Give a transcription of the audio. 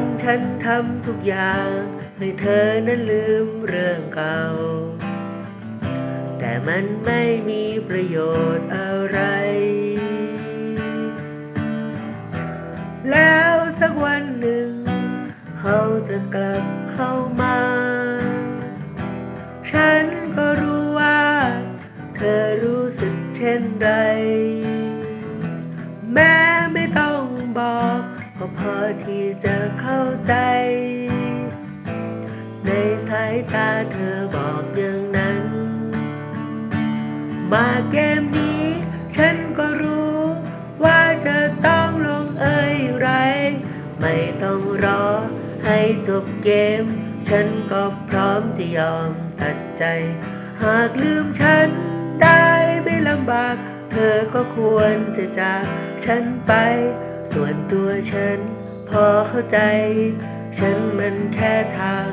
ำฉันทำทุกอย่าง ให้เธอนั้นลืมเรื่องเก่า แต่มันไม่มีประโยชน์อะไร แล้วสักวันหนึ่ง เขาจะกลับเข้ามา ฉันก็รู้ว่า เธอรู้สึกเช่นไรแม้ พอที่จะเข้าใจ ในสายตาเธอบอกอย่างนั้น มาเกมนี้ ฉันก็รู้ว่าจะต้องลงเอ่ยไร ไม่ต้องรอให้จบเกม ฉันก็พร้อมจะยอมตัดใจ หากลืมฉันได้ไม่ลำบาก เธอก็ควรจะจากฉันไป ส่วนตัวฉันพอเข้าใจ ฉันมันแค่ทาง